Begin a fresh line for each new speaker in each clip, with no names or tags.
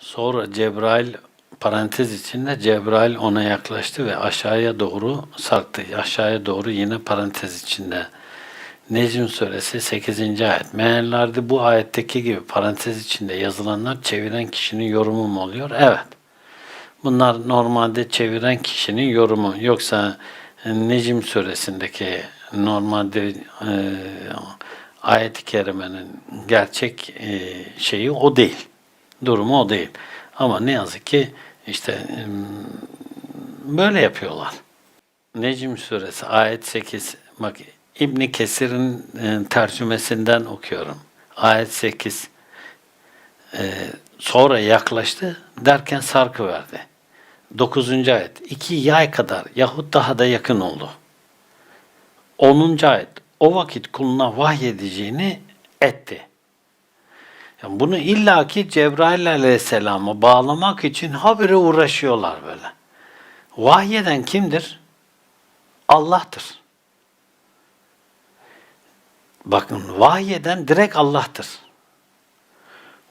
Sonra Cebrail parantez içinde Cebrail ona yaklaştı ve aşağıya doğru sarktı. Aşağıya doğru yine parantez içinde. Necm suresi 8. ayet. Meğerlerde bu ayetteki gibi parantez içinde yazılanlar çeviren kişinin yorumu mu oluyor? Evet. Bunlar normalde çeviren kişinin yorumu. Yoksa e, Necm suresindeki normalde e, ayet-i kerimenin gerçek e, şeyi o değil. Durumu o değil. Ama ne yazık ki işte böyle yapıyorlar. Necm suresi ayet 8 bak İbn Kesir'in e, tercümesinden okuyorum. Ayet 8 e, sonra yaklaştı derken sarkı verdi. 9. ayet iki yay kadar yahut daha da yakın oldu. 10. ayet o vakit kuluna vahyedeceğini etti. Yani bunu illaki Cebrail aleyhisselama bağlamak için habire uğraşıyorlar böyle. Vahyeden kimdir? Allah'tır. Bakın vahyeden direkt Allah'tır.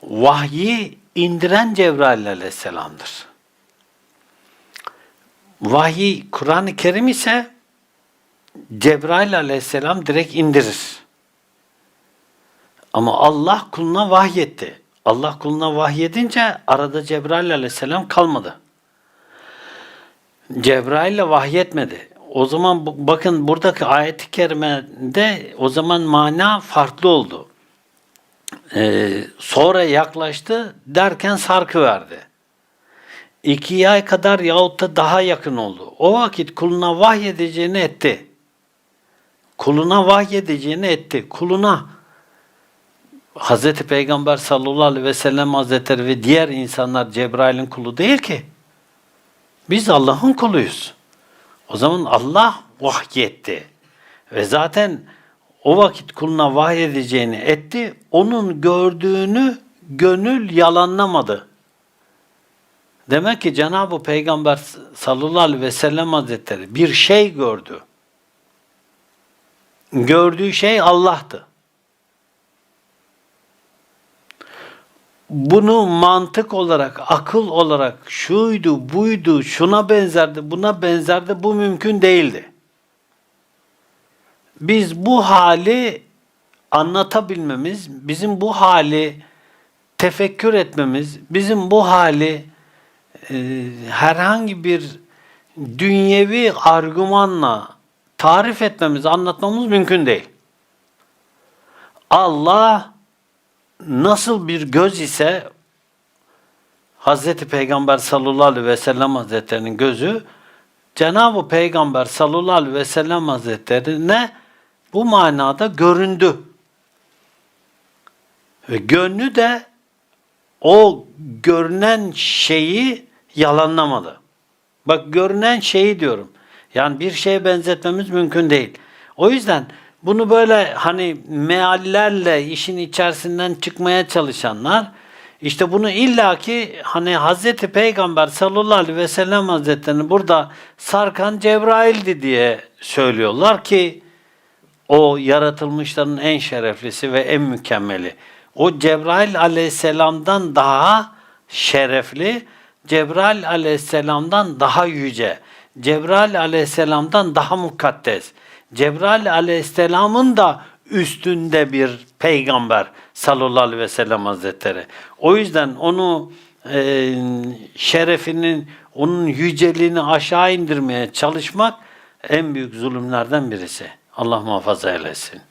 Vahyi indiren Cebrail aleyhisselamdır. Vahiy Kur'an-ı Kerim ise Cebrail aleyhisselam direkt indirir. Ama Allah kuluna vahyetti. Allah kuluna vahyedince arada Cebrail aleyhisselam kalmadı. Cebrail ile vahyetmedi. O zaman bakın buradaki ayet-i kerimede o zaman mana farklı oldu. Ee, sonra yaklaştı derken sarkı verdi. İki ay kadar yahut da daha yakın oldu. O vakit kuluna vahyedeceğini etti. Kuluna vahyedeceğini etti. Kuluna Hazreti Peygamber sallallahu aleyhi ve sellem hazretleri ve diğer insanlar Cebrail'in kulu değil ki. Biz Allah'ın kuluyuz. O zaman Allah vahyetti. Ve zaten o vakit kuluna vahyedeceğini etti. Onun gördüğünü gönül yalanlamadı. Demek ki Cenab-ı Peygamber sallallahu aleyhi ve sellem hazretleri bir şey gördü. Gördüğü şey Allah'tı. Bunu mantık olarak, akıl olarak şuydu, buydu, şuna benzerdi, buna benzerdi bu mümkün değildi. Biz bu hali anlatabilmemiz, bizim bu hali tefekkür etmemiz, bizim bu hali e, herhangi bir dünyevi argümanla tarif etmemiz, anlatmamız mümkün değil. Allah nasıl bir göz ise Hazreti Peygamber sallallahu aleyhi ve sellem hazretlerinin gözü Cenab-ı Peygamber sallallahu aleyhi ve sellem hazretlerine bu manada göründü. Ve gönlü de o görünen şeyi yalanlamadı. Bak görünen şeyi diyorum. Yani bir şeye benzetmemiz mümkün değil. O yüzden bunu böyle hani meallerle işin içerisinden çıkmaya çalışanlar işte bunu illaki hani Hazreti Peygamber sallallahu aleyhi ve sellem hazretlerini burada sarkan Cebrail'di diye söylüyorlar ki o yaratılmışların en şereflisi ve en mükemmeli. O Cebrail aleyhisselamdan daha şerefli, Cebrail aleyhisselamdan daha yüce, Cebrail aleyhisselamdan daha mukaddes. Cebrail aleyhisselamın da üstünde bir peygamber sallallahu aleyhi ve sellem hazretleri. O yüzden onu e, şerefinin, onun yüceliğini aşağı indirmeye çalışmak en büyük zulümlerden birisi. Allah muhafaza eylesin.